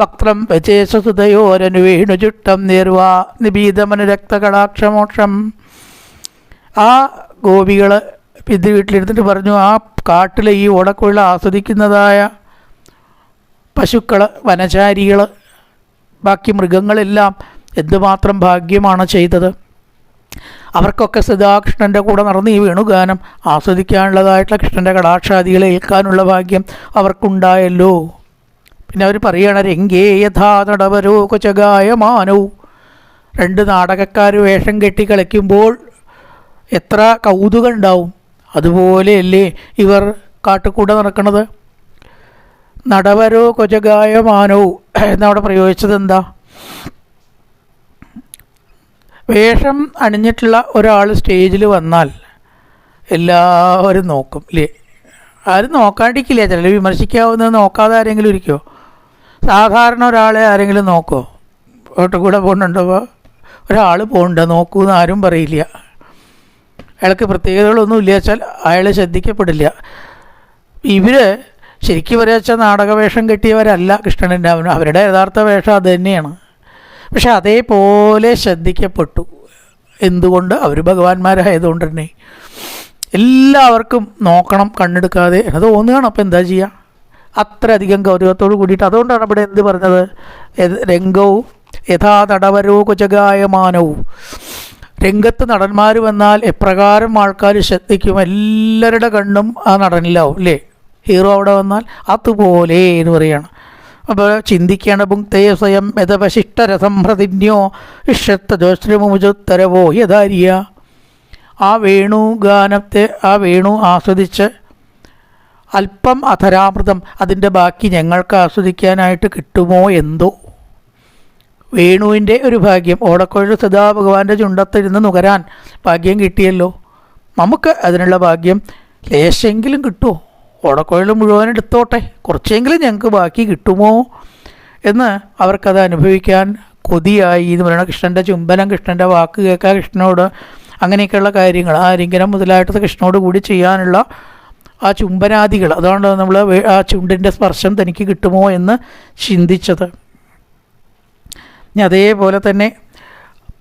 വക്രം വചേശസുതയോരനു വേണുചുട്ടം നിർവാ നിബീതമനു രക്തകടാക്ഷമോക്ഷം. ആ ഗോപികൾ ഇത് വീട്ടിലിരുന്നിട്ട് പറഞ്ഞു ആ കാട്ടിലെ ഈ ഓടക്കുഴൽ ആസ്വദിക്കുന്നതായ പശുക്കൾ വനചാരികൾ ബാക്കി മൃഗങ്ങളെല്ലാം എന്തുമാത്രം ഭാഗ്യമാണ് ചെയ്തത്? അവർക്കൊക്കെ സദാകൃഷ്ണന്റെ കൂടെ നടന്ന് ഈ വേണുഗാനം ആസ്വദിക്കാനുള്ളതായിട്ടുള്ള കൃഷ്ണന്റെ കടാക്ഷാദികളെ ഏൽക്കാനുള്ള ഭാഗ്യം അവർക്കുണ്ടായല്ലോ. പിന്നെ അവർ പറയുകയാണ് രംഗേ യഥാ നടവരോ കൊച്ചഗായമാനോ രണ്ട് നാടകക്കാർ വേഷം കെട്ടി കളിക്കുമ്പോൾ എത്ര കൗതുകം ഉണ്ടാവും. അതുപോലെയല്ലേ ഇവർ കാട്ടുകൂടെ നടക്കുന്നത് നടവരോ കൊജഗായമാനോ എന്നവിടെ പ്രയോഗിച്ചത് എന്താ വേഷം അണിഞ്ഞിട്ടുള്ള ഒരാൾ സ്റ്റേജിൽ വന്നാൽ എല്ലാവരും നോക്കും ഇല്ലേ? ആരും നോക്കാണ്ടിരിക്കില്ല ചിലർ വിമർശിക്കാവുന്നത് നോക്കാതെ ആരെങ്കിലും ഇരിക്കുമോ സാധാരണ ഒരാളെ ആരെങ്കിലും നോക്കുമോ ഓട്ടോ കൂടെ പോകുന്നുണ്ടോ ഒരാൾ പോകണ്ട നോക്കൂന്ന് ആരും പറയില്ല. അയാൾക്ക് പ്രത്യേകതകളൊന്നും ഇല്ല വെച്ചാൽ അയാൾ ശ്രദ്ധിക്കപ്പെടില്ല. ഇവർ ശരിക്കും വെച്ചാൽ നാടകവേഷം കെട്ടിയവരല്ല കൃഷ്ണന്റെ അവനും. അവരുടെ യഥാർത്ഥ വേഷം അത് തന്നെയാണ്. പക്ഷെ അതേപോലെ ശ്രദ്ധിക്കപ്പെട്ടു. എന്തുകൊണ്ട്? അവർ ഭഗവാന്മാരായതുകൊണ്ട് തന്നെ. എല്ലാവർക്കും നോക്കണം കണ്ണെടുക്കാതെ. അത് തോന്നുകയാണ് അപ്പോൾ എന്താ ചെയ്യുക അത്രയധികം ഗൗരവത്തോട് കൂടിയിട്ട് അതുകൊണ്ടാണ് ഇവിടെ എന്ത് പറഞ്ഞത്? രംഗവും യഥാ നടവരോ കുചകായമാനവും രംഗത്ത് നടന്മാർ വന്നാൽ എപ്രകാരം ആൾക്കാർ ശ്രദ്ധിക്കും? എല്ലാവരുടെ കണ്ണും ആ നടനിലാവും അല്ലേ? ഹീറോ അവിടെ വന്നാൽ അതുപോലെ എന്ന് പറയുകയാണ് അപ്പോൾ ചിന്തിക്കുകയാണ് ഭുക്തേ സ്വയം യഥവശിഷ്ടരസം പ്രതിജ്ഞോ ഇഷ്ടത്തോശ്രമുചുത്തരവോ യഥാരിയ? ആ വേണു ഗാനത്തെ ആ വേണു ആസ്വദിച്ച് അല്പം അധരാമൃതം അതിന്റെ ബാക്കി ഞങ്ങൾക്ക് ആസ്വദിക്കാനായിട്ട് കിട്ടുമോ എന്തോ? വേണുവിന്റെ ഒരു ഭാഗ്യം ഓടക്കോഴ് സദാ ഭഗവാന്റെ ചുണ്ടത്തിരുന്ന് നുകരാൻ ഭാഗ്യം കിട്ടിയല്ലോ. നമുക്ക് അതിനുള്ള ഭാഗ്യം ലേശെങ്കിലും കിട്ടുമോ ഓടക്കുഴൽ മുഴുവൻ എടുത്തോട്ടെ. കുറച്ചെങ്കിലും ഞങ്ങൾക്ക് ബാക്കി കിട്ടുമോ? എന്ന് അവർക്കത് അനുഭവിക്കാൻ കൊതിയായി. എന്ന് പറയുന്നത് കൃഷ്ണന്റെ ചുംബനം കൃഷ്ണന്റെ വാക്ക് കേൾക്കുക കൃഷ്ണനോട് അങ്ങനെയൊക്കെയുള്ള കാര്യങ്ങൾ ആ ലിംഗനം മുതലായിട്ട് കൃഷ്ണനോട് കൂടി ചെയ്യാനുള്ള ആ ചുംബനാദികൾ. അതുകൊണ്ട് നമ്മൾ ആ ചുണ്ടിന്റെ സ്പർശം തനിക്ക് കിട്ടുമോ എന്ന് ചിന്തിച്ചത്. ഇനി അതേപോലെ തന്നെ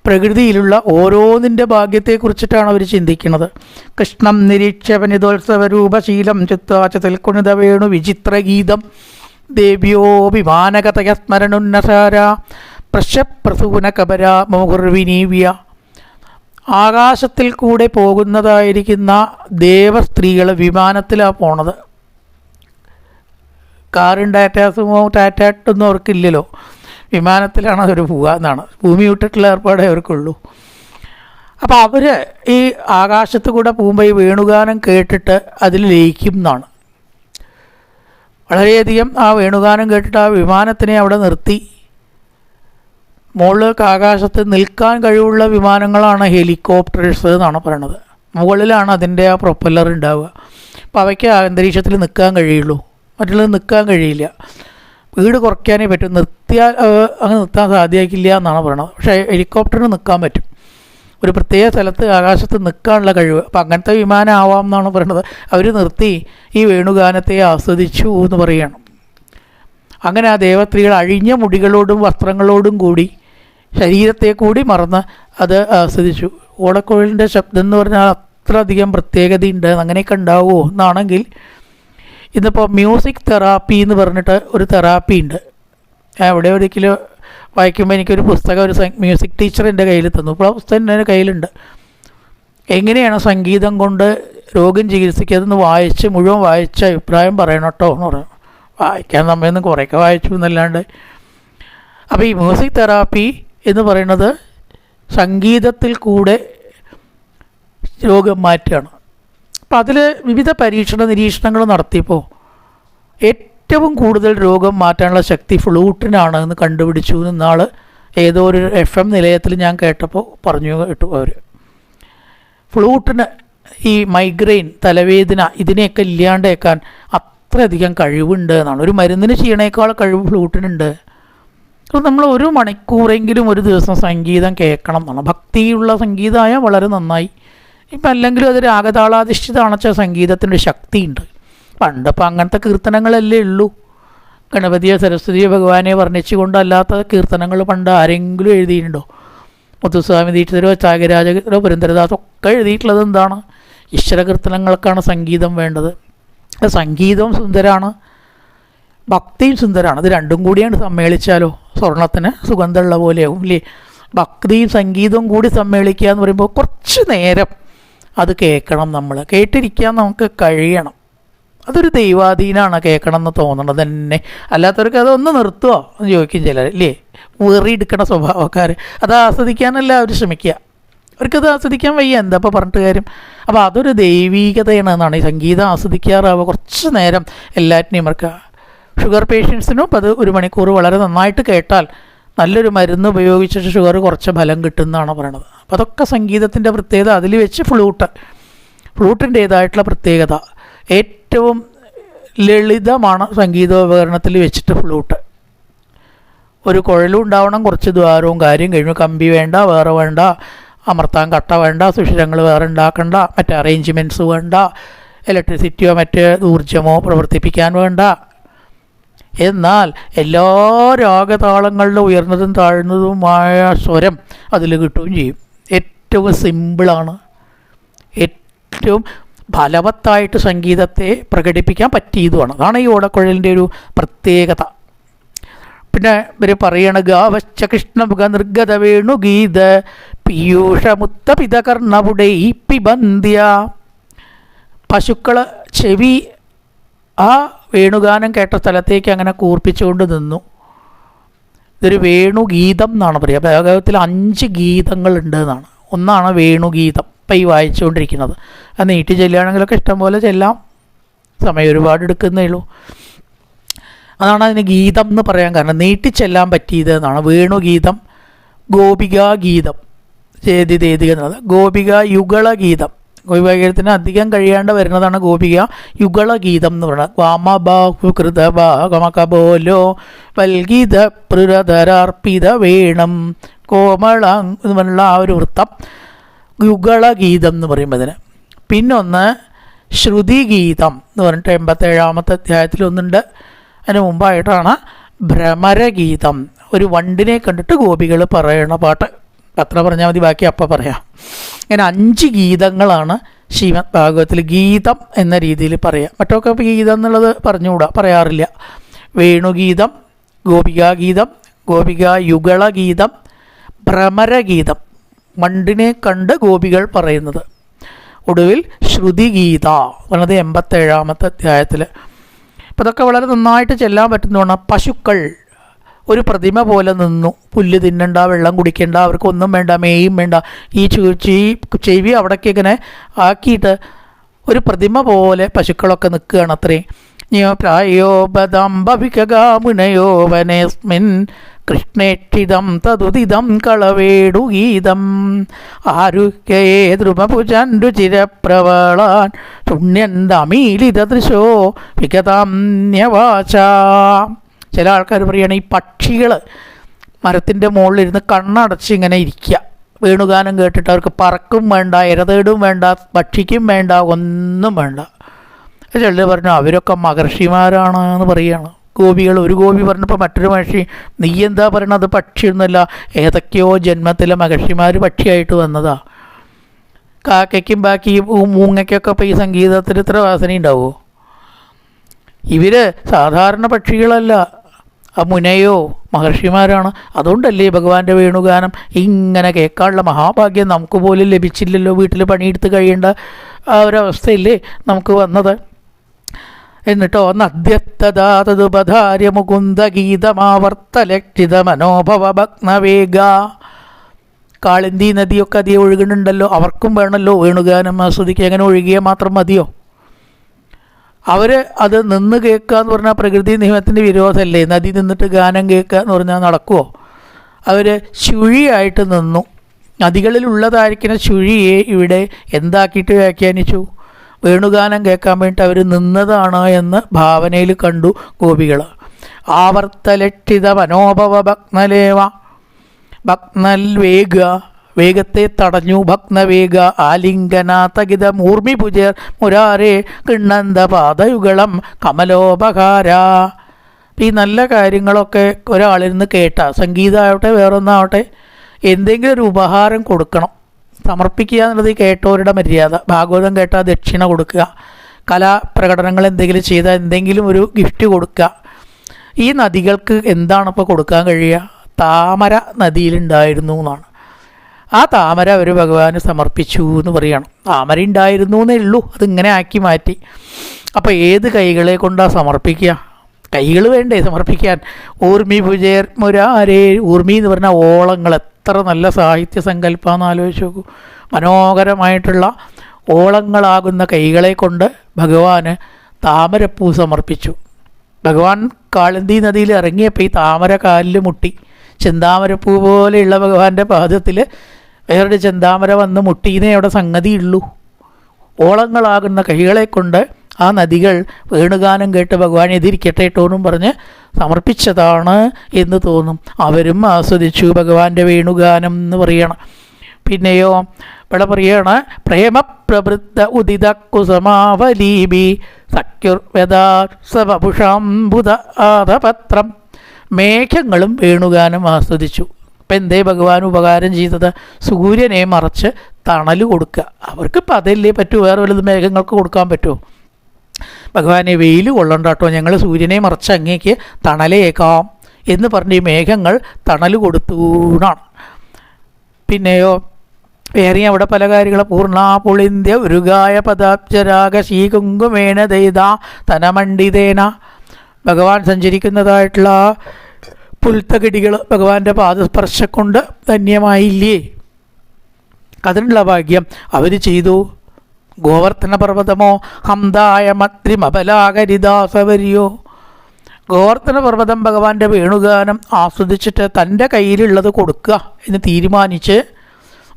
പ്രകൃതിയിലുള്ള ഓരോന്നിന്റെ ഭാഗ്യത്തെക്കുറിച്ചിട്ടാണ് അവർ ചിന്തിക്കുന്നത്. കൃഷ്ണം നിരീക്ഷപനിതോത്സവരൂപശീലം ചിത്വാചതിൽക്കുണിത വേണു വിചിത്രഗീതം. ഗീതം ദേവ്യോഭിമാനകഥയസ്മരണുന്നസാര സ്മരണുന്നസാര. പ്രശപ്രസൂന കബര മോഹുർവിനീവ്യ ആകാശത്തിൽ കൂടെ പോകുന്നതായിരിക്കുന്ന ദേവസ്ത്രീകൾ വിമാനത്തിലാണ് പോണത്. കാറും ടാറ്റാസുമോ ടാറ്റാട്ടൊന്നും അവർക്കില്ലല്ലോ. വിമാനത്തിലാണ് അവർ പോവുക എന്നാണ്. ഭൂമി വിട്ടിട്ടുള്ള ഏർപ്പാടേ അവർക്കുള്ളൂ. അപ്പോൾ അവർ ഈ ആകാശത്ത് കൂടെ പോകുമ്പോൾ ഈ വേണുഗാനം കേട്ടിട്ട് അതിൽ ലയിക്കും എന്നാണ്. വളരെയധികം ആ വേണുഗാനം കേട്ടിട്ട് ആ വിമാനത്തിനെ അവിടെ നിർത്തി. മുകളിലേക്ക് ആകാശത്ത് നിൽക്കാൻ കഴിവുള്ള വിമാനങ്ങളാണ് ഹെലികോപ്റ്റേഴ്സ് എന്നാണ് പറയണത്. മുകളിലാണ് അതിന്റെ ആ പ്രൊപ്പല്ലർ ഉണ്ടാവുക. അപ്പോൾ അവയ്ക്ക് അന്തരീക്ഷത്തിൽ നിൽക്കാൻ കഴിയുള്ളൂ. മറ്റുള്ളത് നിൽക്കാൻ കഴിയില്ല. വീട് കുറയ്ക്കാനേ പറ്റും. നിർത്തിയാൽ അങ്ങ് നിർത്താൻ സാധ്യമാക്കില്ല എന്നാണ് പറയുന്നത് പക്ഷേ ഹെലികോപ്റ്ററിന് നിൽക്കാൻ പറ്റും. ഒരു പ്രത്യേക സ്ഥലത്ത് ആകാശത്ത് നിൽക്കാനുള്ള കഴിവ്. അപ്പം അങ്ങനത്തെ വിമാനം ആവാം എന്നാണ് പറയുന്നത് അവർ നിർത്തി ഈ വേണുഗാനത്തെ ആസ്വദിച്ചു എന്ന് പറയുകയാണ്. അങ്ങനെ ആ ദേവസ്ത്രീകൾ അഴിഞ്ഞ മുടികളോടും വസ്ത്രങ്ങളോടും കൂടി ശരീരത്തെ കൂടി മറന്ന് അത് ആസ്വദിച്ചു. ഓടക്കുഴലിന്റെ ശബ്ദം എന്ന് പറഞ്ഞാൽ അത്രയധികം പ്രത്യേകതയുണ്ട്. അങ്ങനെയൊക്കെ ഉണ്ടാവുമോ? എന്നാണെങ്കിൽ ഇന്നിപ്പോൾ മ്യൂസിക് തെറാപ്പി എന്ന് പറഞ്ഞിട്ട് ഒരു തെറാപ്പി ഉണ്ട്. എവിടെ ഒരിക്കലും വായിക്കുമ്പോൾ എനിക്കൊരു പുസ്തകം ഒരു മ്യൂസിക് ടീച്ചർ എന്റെ കയ്യിൽ തന്നു. ഇപ്പോൾ ആ പുസ്തകം എന്റെ കയ്യിലുണ്ട്. എങ്ങനെയാണ് സംഗീതം കൊണ്ട് രോഗം ചികിത്സിക്കുന്നതെന്ന് വായിച്ച് മുഴുവൻ വായിച്ച അഭിപ്രായം പറയണം കേട്ടോ എന്ന് പറഞ്ഞു. വായിക്കാൻ നമ്മയൊന്നും കുറേയൊക്കെ വായിച്ചു എന്നല്ലാണ്ട്. അപ്പോൾ ഈ മ്യൂസിക് തെറാപ്പി എന്ന് പറയുന്നത് സംഗീതത്തിൽ കൂടെ രോഗം മാറ്റുകയാണ്. അപ്പം അതിൽ വിവിധ പരീക്ഷണ നിരീക്ഷണങ്ങൾ നടത്തിയപ്പോൾ ഏറ്റവും കൂടുതൽ രോഗം മാറ്റാനുള്ള ശക്തി ഫ്ലൂട്ടിനാണ് എന്ന് കണ്ടുപിടിച്ചു എന്നാൾ ഏതോ ഒരു എഫ് എം നിലയത്തിൽ ഞാൻ കേട്ടപ്പോൾ പറഞ്ഞു കേട്ടു അവർ ഫ്ലൂട്ടിന് ഈ മൈഗ്രെയിൻ തലവേദന ഇതിനെയൊക്കെ ഇല്ലാണ്ടേക്കാൻ അത്രയധികം കഴിവുണ്ട് എന്നാണ്. ഒരു മരുന്നിന് ചെയ്യണേക്കാൾ കഴിവ് ഫ്ലൂട്ടിനുണ്ട്. അപ്പോൾ നമ്മൾ ഒരു മണിക്കൂറെങ്കിലും ഒരു ദിവസം സംഗീതം കേൾക്കണം എന്നാണ്. ഭക്തിയുള്ള സംഗീതമായാൽ വളരെ നന്നായി. ഇപ്പം അല്ലെങ്കിലും അത് രാഗതാളാധിഷ്ഠിതാണെച്ച സംഗീതത്തിന്റെ ശക്തിയുണ്ട്. പണ്ടപ്പോൾ അങ്ങനത്തെ കീർത്തനങ്ങളല്ലേ ഉള്ളൂ. ഗണപതിയെ സരസ്വതിയെ ഭഗവാനെ വർണിച്ചുകൊണ്ടല്ലാത്ത കീർത്തനങ്ങൾ പണ്ട് ആരെങ്കിലും എഴുതിയിട്ടുണ്ടോ? മുത്തുസ്വാമി ദീക്ഷിതരോ ത്യാഗരാജരോ പുരന്തരദാസോ ഒക്കെ എഴുതിയിട്ടുള്ളത് എന്താണ്? ഈശ്വര കീർത്തനങ്ങൾക്കാണ് സംഗീതം വേണ്ടത്. സംഗീതവും സുന്ദരമാണ് ഭക്തിയും സുന്ദരമാണ് അത് രണ്ടും കൂടിയാണ് സമ്മേളിച്ചാലോ? സ്വർണത്തിന് സുഗന്ധമുള്ള പോലെയാവും ഇല്ലേ? ഭക്തിയും സംഗീതവും കൂടി സമ്മേളിക്കുക എന്ന് പറയുമ്പോൾ കുറച്ച് നേരം അത് കേൾക്കണം നമ്മൾ കേട്ടിരിക്കാൻ നമുക്ക് കഴിയണം. അതൊരു ദൈവാധീനമാണ് കേൾക്കണം എന്ന് തോന്നണത് തന്നെ. അല്ലാത്തവർക്ക് അതൊന്ന് നിർത്തുമോ എന്ന് ചോദിക്കും ചിലർ. ഇല്ലേ? വേറിയെടുക്കണ സ്വഭാവക്കാർ അത് ആസ്വദിക്കാനല്ല അവർ ശ്രമിക്കുക. അവർക്കത് ആസ്വദിക്കാൻ വയ്യ. എന്താ ഇപ്പോൾ പറഞ്ഞിട്ട് കാര്യം? അപ്പോൾ അതൊരു ദൈവീകതയാണ് എന്നാണ് ഈ സംഗീതം ആസ്വദിക്കാറാവുക കുറച്ച് നേരം എല്ലാറ്റിനെയും ഇവർക്ക് ഷുഗർ പേഷ്യൻസിനും അത് ഒരു മണിക്കൂർ വളരെ നന്നായിട്ട് കേട്ടാൽ നല്ലൊരു മരുന്ന് ഉപയോഗിച്ചിട്ട് ഷുഗർ കുറച്ച് ഫലം കിട്ടുന്നതാണ് പറയണത്. അപ്പോൾ അതൊക്കെ സംഗീതത്തിന്റെ പ്രത്യേകത. അതിൽ വെച്ച് ഫ്ലൂട്ട്. ഫ്ലൂട്ടിന്റേതായിട്ടുള്ള പ്രത്യേകത. ഏറ്റവും ലളിതമാണ് സംഗീതോപകരണത്തിൽ വെച്ചിട്ട് ഫ്ലൂട്ട്. ഒരു കുഴലും ഉണ്ടാവണം കുറച്ച് ദ്വാരവും കാര്യം കഴിഞ്ഞു. കമ്പി വേണ്ട വേറെ വേണ്ട. അമർത്താൻ കട്ട വേണ്ട സുഷിരങ്ങൾ വേറെ ഉണ്ടാക്കണ്ട മറ്റേ അറേഞ്ച്മെന്റ്സ് വേണ്ട. ഇലക്ട്രിസിറ്റിയോ മറ്റ് ഊർജമോ പ്രവർത്തിപ്പിക്കാൻ വേണ്ട. എന്നാൽ എല്ലാ രാഗതാളങ്ങളിലും ഉയർന്നതും താഴ്ന്നതുമായ സ്വരം അതിൽ കിട്ടുകയും ചെയ്യും. ഏറ്റവും സിമ്പിളാണ് ഏറ്റവും ഫലവത്തായിട്ട് സംഗീതത്തെ പ്രകടിപ്പിക്കാൻ പറ്റിയതുമാണ്. അതാണ് ഈ ഓടക്കുഴലിന്റെ ഒരു പ്രത്യേകത. പിന്നെ ഇവർ പറയണ ഗാവശ്ച കൃഷ്ണമുഖ നിർഗത വേണു ഗീത പീയൂഷമുത്ത പിതകർണവുടെ ഈ പിബന്ധ്യ പശുക്കൾ ചെവി ആ വേണുഗാനം കേട്ട സ്ഥലത്തേക്ക് അങ്ങനെ കൂർപ്പിച്ചുകൊണ്ട് നിന്നു. ഇതൊരു വേണുഗീതം എന്നാണ് പറയുക. ഭാഗവത്തിൽ അഞ്ച് ഗീതങ്ങളുണ്ട് എന്നാണ് ഒന്നാണ് വേണുഗീതം. ഇപ്പം ഈ വായിച്ചുകൊണ്ടിരിക്കുന്നത്. അത് നീട്ടി ചെല്ലുകയാണെങ്കിലൊക്കെ ഇഷ്ടംപോലെ ചെല്ലാം. സമയം ഒരുപാട് എടുക്കുന്നേ ഉള്ളൂ. അതാണ് അതിന് ഗീതം എന്ന് പറയാൻ കാരണം. നീട്ടി ചെല്ലാൻ പറ്റിയത് എന്നാണ്. വേണുഗീതം ഗോപികാ ഗീതം ചേതി ദേതിക എന്നുള്ളത് ഗോപിക യുഗള ഗീതം ഗോപികാഗീതത്തിന് അധികം കഴിയാണ്ട് വരുന്നതാണ് ഗോപിക. യുഗളഗീതം എന്ന് പറയുന്നത്. വാമബാഹുകൃത ഭാഗമകബോലോ വൽഗീത പൃരധരാർപ്പിത വേണം കോമള എന്ന് പറഞ്ഞുള്ള ആ ഒരു വൃത്തം. യുഗളഗീതം എന്ന് പറയുമ്പോൾ പിന്നൊന്ന് ശ്രുതിഗീതം എന്ന് പറഞ്ഞിട്ട് എൺപത്തേഴാമത്തെ അധ്യായത്തിലൊന്നുണ്ട് അതിന് മുമ്പായിട്ടാണ് ഭ്രമരഗീതം. ഒരു വണ്ടിനെ കണ്ടിട്ട് ഗോപികൾ പറയുന്ന പാട്ട്. അത്ര പറഞ്ഞാൽ മതി ബാക്കി അപ്പം പറയാം. ഇങ്ങനെ അഞ്ച് ഗീതങ്ങളാണ് ശ്രീമദ് ഭാഗവത്തിൽ ഗീതം എന്ന രീതിയിൽ പറയാം. മറ്റൊക്കെ ഗീതം എന്നുള്ളത് പറഞ്ഞുകൂടാ പറയാറില്ല. വേണുഗീതം ഗോപികാഗീതം ഗോപിക യുഗള ഗീതം ഭ്രമരഗീതം. മണ്ടിനെ കണ്ട് ഗോപികൾ പറയുന്നത്. ഒടുവിൽ ശ്രുതിഗീത പറഞ്ഞത് എൺപത്തേഴാമത്തെ അധ്യായത്തിൽ അപ്പോൾ ഇതൊക്കെ വളരെ നന്നായിട്ട് ചെല്ലാൻ പറ്റുന്നതാണ്. പശുക്കൾ ഒരു പ്രതിമ പോലെ നിന്നു. പുല്ല് തിന്നണ്ട വെള്ളം കുടിക്കണ്ട അവർക്കൊന്നും വേണ്ട മേയും വേണ്ട. ഈ ചെവി അവിടേക്ക് ഇങ്ങനെ ആക്കിയിട്ട് ഒരു പ്രതിമ പോലെ പശുക്കളൊക്കെ നിൽക്കുകയാണ് അത്രയും. പ്രായോപദംബികഗാമുനയോ വനേസ്മിൻ കൃഷ്ണേക്ഷിതം തതുദിതം കളവേടു ഗീതം. ആരുക്കയേ ധ്രുവഭുജാൻഡു ചിരപ്രവളാൻ ശുണ്യന്തമീലിതദൃശോ വിഗതാന്യവാച ചില ആൾക്കാർ പറയുകയാണ് ഈ പക്ഷികൾ മരത്തിന്റെ മുകളിലിരുന്ന് കണ്ണടച്ച് ഇങ്ങനെ ഇരിക്കുക വേണുഗാനം കേട്ടിട്ട് അവർക്ക് പറക്കും വേണ്ട ഇരതേടും വേണ്ട പക്ഷിക്കും വേണ്ട ഒന്നും വേണ്ട. ചിലർ പറഞ്ഞു അവരൊക്കെ മഹർഷിമാരാണ് എന്ന് പറയുകയാണ് ഗോപികൾ ഒരു ഗോപി പറഞ്ഞപ്പോൾ മറ്റൊരു മഹർഷി നീ എന്താ പറയണത് പക്ഷിയൊന്നുമല്ല. ഏതൊക്കെയോ ജന്മത്തിലെ മഹർഷിമാർ പക്ഷിയായിട്ട് വന്നതാ. കാക്കയ്ക്കും ബാക്കി മൂങ്ങയ്ക്കൊക്കെ ഇപ്പോൾ ഈ സംഗീതത്തിൽ ഇത്ര വാസന ഉണ്ടാവുമോ ഇവർ സാധാരണ പക്ഷികളല്ല. ആ മുനയോ മഹർഷിമാരാണ്. അതുകൊണ്ടല്ലേ ഭഗവാന്റെ വേണുഗാനം ഇങ്ങനെ കേൾക്കാനുള്ള മഹാഭാഗ്യം നമുക്ക് പോലും ലഭിച്ചില്ലല്ലോ വീട്ടിൽ പണിയെടുത്ത് കഴിയേണ്ട ആ ഒരവസ്ഥയില്ലേ നമുക്ക് വന്നത്. എന്നിട്ടോ നദ്യത്തതാതതുപധാര്യ മുകുന്ദ ഗീതമാവർത്തലക്ഷിത മനോഭവ ഭഗ്നവേഗ കാളിന്തി നദിയൊക്കെ അധികം ഒഴുകുന്നുണ്ടല്ലോ അവർക്കും വേണമല്ലോ വേണുഗാനം ആസ്വദിക്കുക അങ്ങനെ ഒഴുകിയാൽ മാത്രം മതിയോ? അവർ അത് നിന്ന് കേൾക്കുക എന്ന് പറഞ്ഞാൽ പ്രകൃതി നിയമത്തിന്റെ വിരോധമല്ലേ? നദി നിന്നിട്ട് ഗാനം കേൾക്കുക എന്ന് പറഞ്ഞാൽ നടക്കുമോ അവർ ചുഴിയായിട്ട് നിന്നു. നദികളിലുള്ളതായിരിക്കുന്ന ചുഴിയെ ഇവിടെ എന്താക്കിയിട്ട് വ്യാഖ്യാനിച്ചു? വേണുഗാനം കേൾക്കാൻ വേണ്ടിയിട്ട് അവർ നിന്നതാണ് എന്ന് ഭാവനയിൽ കണ്ടു ഗോപികൾ ആവർത്തലക്ഷിത മനോഭവ ഭഗ്നലേവ. ഭഗ്നൽ വേഗ. വേഗത്തെ തടഞ്ഞു ഭഗ്നവേഗ ആലിംഗന തകിത മൂർമിഭുജർ മുരാരേ കിണ്ണന്ത പാതയുഗളം കമലോപകാര. ഈ നല്ല കാര്യങ്ങളൊക്കെ ഒരാളിൽ നിന്ന് കേട്ട. സംഗീതമാവട്ടെ വേറൊന്നാവട്ടെ എന്തെങ്കിലും ഒരു ഉപഹാരം കൊടുക്കണം. സമർപ്പിക്കുക എന്നുള്ളത് കേട്ടവരുടെ മര്യാദ. ഭാഗവതം കേട്ടാൽ ദക്ഷിണ കൊടുക്കുക. കലാപ്രകടനങ്ങൾ എന്തെങ്കിലും ചെയ്താൽ എന്തെങ്കിലും ഒരു ഗിഫ്റ്റ് കൊടുക്കുക. ഈ നദികൾക്ക് എന്താണ് ഇപ്പോൾ കൊടുക്കാൻ കഴിയുക? താമര നദിയിലുണ്ടായിരുന്നു എന്നാണ്. ആ താമര അവർ ഭഗവാന് സമർപ്പിച്ചു എന്ന് പറയണം. താമര ഉണ്ടായിരുന്നു എന്നേ ഉള്ളൂ. അതിങ്ങനെ ആക്കി മാറ്റി. അപ്പോൾ ഏത് കൈകളെ കൊണ്ടാണ് സമർപ്പിക്കുക? കൈകൾ വേണ്ടേ സമർപ്പിക്കാൻ? ഊർമി മുരാരേ. ഊർമി എന്ന് പറഞ്ഞാൽ ഓളങ്ങൾ. എത്ര നല്ല സാഹിത്യ സങ്കല്പമാണെന്ന് ആലോചിച്ച് നോക്കൂ. മനോഹരമായിട്ടുള്ള ഓളങ്ങളാകുന്ന കൈകളെ കൊണ്ട് ഭഗവാന് താമരപ്പൂ സമർപ്പിച്ചു. ഭഗവാൻ കാളന്തി നദിയിൽ ഇറങ്ങിയപ്പോൾ ഈ താമര കാലിൽ മുട്ടി. ചെന്താമരപ്പൂ പോലെയുള്ള ഭഗവാന്റെ പാദത്തിൽ വേറൊരു ചെന്താമര വന്ന് മുട്ടീനേ അവിടെ സംഗതിയുള്ളൂ. ഓളങ്ങളാകുന്ന കൈകളെ കൊണ്ട് ആ നദികൾ വേണുഗാനം കേട്ട് ഭഗവാൻ എതിരിക്കട്ടെ ടോണും പറഞ്ഞ് സമർപ്പിച്ചതാണ് എന്ന് തോന്നും. അവരും ആസ്വദിച്ചു ഭഗവാന്റെ വേണുഗാനം എന്ന് പറയണം. പിന്നെയോ ഇവിടെ പറയാണ് പ്രേമപ്രവൃത്ത ഉദിത കുസമാവലീബി സഖ്യുർവദാസവപുഷാംബുത ആദപത്രം മേഘങ്ങളും വേണുഗാനം ആസ്വദിച്ചു. അപ്പം എന്തേ ഭഗവാൻ ഉപകാരം ചെയ്തത്? സൂര്യനെ മറച്ച് തണൽ കൊടുക്കുക. അവർക്ക് ഇപ്പം അതല്ലേ പറ്റൂ? വേറെ വലുത് മേഘങ്ങൾക്ക് കൊടുക്കാൻ പറ്റുമോ ഭഗവാനെ വെയിൽ കൊള്ളണ്ട കേട്ടോ ഞങ്ങൾ സൂര്യനെ മറച്ച് അങ്ങേക്ക് തണലേക്കാം എന്ന് പറഞ്ഞ് ഈ മേഘങ്ങൾ തണൽ കൊടുത്തൂണാണ് പിന്നെയോ വേറെ അവിടെ പല കാര്യങ്ങൾ പൂർണ പുളിന്ത്യ ഉരുകായ പദാബ്ജരാഗ ശീകുങ്കുമേന ദൈത തനമണ്ഡിതേന. ഭഗവാൻ സഞ്ചരിക്കുന്നതായിട്ടുള്ള പുൽത്തകിടികൾ ഭഗവാന്റെ പാദസ്പർശ കൊണ്ട് ധന്യമായില്ലേ? അതിനുള്ള ഭാഗ്യം അവർ ചെയ്തു. ഗോവർദ്ധന പർവതമോ? ഹംതായ മത്രിമബലാകരിദാസവരിയോ ഗോവർദ്ധന പർവതം ഭഗവാന്റെ വേണുഗാനം ആസ്വദിച്ചിട്ട് തന്റെ കയ്യിലുള്ളത് കൊടുക്കുക എന്ന് തീരുമാനിച്ച്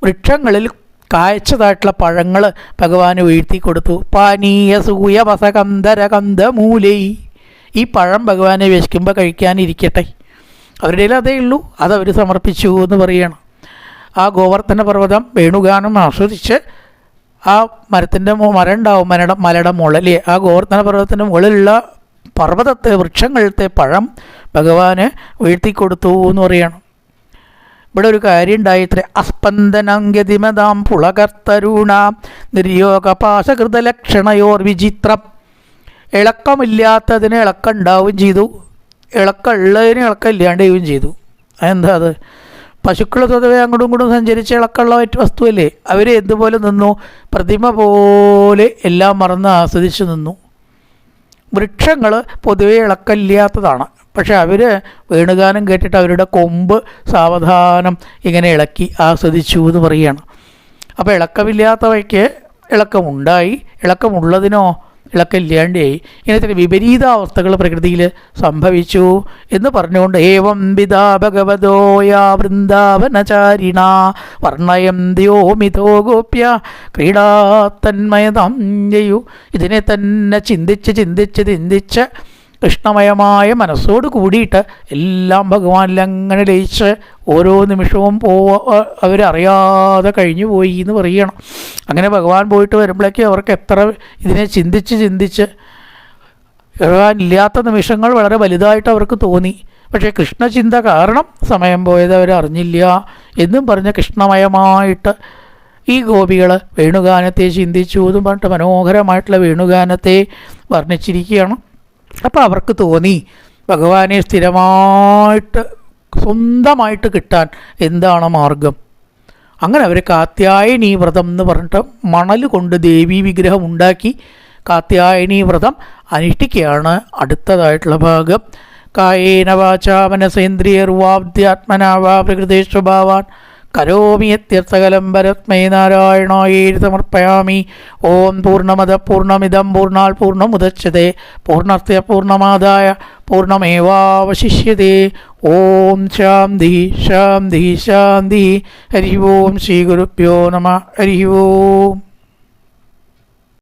വൃക്ഷങ്ങളിൽ കായച്ചതായിട്ടുള്ള പഴങ്ങൾ ഭഗവാന് വീഴ്ത്തി കൊടുത്തു. പാനീയ സൂയ വസകന്ധരകന്ധ മൂലൈ ഈ പഴം ഭഗവാനെ വിശക്കുമ്പോൾ കഴിക്കാനിരിക്കട്ടെ. അവരുടെ അതേ ഉള്ളൂ. അതവർ സമർപ്പിച്ചു എന്ന് പറയണം ആ ഗോവർദ്ധന പർവതം വേണുഗാനം ആസ്വദിച്ച് ആ മരത്തിന്റെ മരം ഉണ്ടാവും മരട മലയുടെ മുകളിൽ ആ ഗോവർദ്ധന പർവതത്തിന്റെ മുകളിലുള്ള പർവതത്തെ വൃക്ഷങ്ങളിലത്തെ പഴം ഭഗവാന് വീഴ്ത്തിക്കൊടുത്തു എന്ന് പറയണം ഇവിടെ ഒരു കാര്യം ഉണ്ടായിത്രേ അസ്പന്ദനംഗതിമതാം പുളകർത്തരുണ നിർയോഗപാശകൃതലക്ഷണയോർ വിചിത്രം. ഇളക്കമില്ലാത്തതിന് ഇളക്കം ഉണ്ടാവുകയും ചെയ്തു. ഇളക്കമുള്ളതിന് ഇളക്കം ഇല്ലാണ്ടുകയും ചെയ്തു. അതെന്താ അത്? പശുക്കൾ സ്വതവേ അങ്ങോട്ടും ഇങ്ങോട്ടും സഞ്ചരിച്ച് ഇളക്കമുള്ള വസ്തുവല്ലേ? അവർ എന്തുപോലെ നിന്നു? പ്രതിമ പോലെ എല്ലാം മറന്ന് ആസ്വദിച്ച് നിന്നു. വൃക്ഷങ്ങൾ പൊതുവേ ഇളക്കമില്ലാത്തതാണ്. പക്ഷെ അവർ വേണുഗാനം കേട്ടിട്ട് അവരുടെ കൊമ്പ് സാവധാനം ഇങ്ങനെ ഇളക്കി ആസ്വദിച്ചു എന്ന് പറയുകയാണ്. അപ്പോൾ ഇളക്കമില്ലാത്തവയ്ക്ക് ഇളക്കമുണ്ടായി. ഇളക്കമുള്ളതിനോ ഇളക്കമില്ലാണ്ടായി ഇങ്ങനത്തെ വിപരീതാവസ്ഥകൾ പ്രകൃതിയിൽ സംഭവിച്ചു എന്ന് പറഞ്ഞുകൊണ്ട് ഏവം പിതാ ഭഗവതോയാ വൃന്ദാവനചാരിണ വർണയന്ത്യോ മിതോ ഗോപ്യ ക്രീഡാത്തന്മയതം ചെയ്യൂ ഇതിനെ തന്നെ ചിന്തിച്ച് ചിന്തിച്ച് ചിന്തിച്ച് കൃഷ്ണമയമായ മനസ്സോട് കൂടിയിട്ട് എല്ലാം ഭഗവാനിൽ അങ്ങനെ ലയിച്ച് ഓരോ നിമിഷവും പോ അവരറിയാതെ കഴിഞ്ഞു പോയി എന്ന് പറയണം. അങ്ങനെ ഭഗവാൻ പോയിട്ട് വരുമ്പോഴേക്കും അവർക്ക് എത്ര ഇതിനെ ചിന്തിച്ച് ചിന്തിച്ച് ഭഗവാൻ ഇല്ലാത്ത നിമിഷങ്ങൾ വളരെ വലുതായിട്ട് അവർക്ക് തോന്നി. പക്ഷേ കൃഷ്ണചിന്ത കാരണം സമയം പോയത് അവർ അറിഞ്ഞില്ല എന്നും പറഞ്ഞ് കൃഷ്ണമയമായിട്ട് ഈ ഗോപികൾ വേണുഗാനത്തെ ചിന്തിച്ചു എന്നും പറഞ്ഞിട്ട് മനോഹരമായിട്ടുള്ള വേണുഗാനത്തെ വർണിച്ചിരിക്കുകയാണ്. അപ്പോൾ അവർക്ക് തോന്നി ഭഗവാനെ സ്ഥിരമായിട്ട് സ്വന്തമായിട്ട് കിട്ടാൻ എന്താണ് മാർഗം? അങ്ങനെ അവർ കാത്യായനി വ്രതം എന്ന് പറഞ്ഞിട്ട് മണൽ കൊണ്ട് ദേവീ വിഗ്രഹം ഉണ്ടാക്കി കാത്യായനി വ്രതം അനുഷ്ഠിക്കുകയാണ് അടുത്തതായിട്ടുള്ള ഭാഗം. കായേന വാചാ മനസേന്ദ്രിയർവാബ്ധ്യാത്മനാ വാ പ്രകൃതി സ്വഭാവാൻ കരോമി യത്യർത്ഥകലം പരത്മേ നാരായണായേരി സമർപ്പയാമി. ഓം പൂർണമത പൂർണമിതം പൂർണാൽ പൂർണമുദച്ഛതേ പൂർണസ്യ പൂർണമാദായ പൂർണമേവാവശിഷ്യത്തെ ഓം ശാന്തി ശാന്തി ശാന്തി. ഹരി ഓം ശ്രീ ഗുരുഭ്യോ നമ. ഹരി ഓം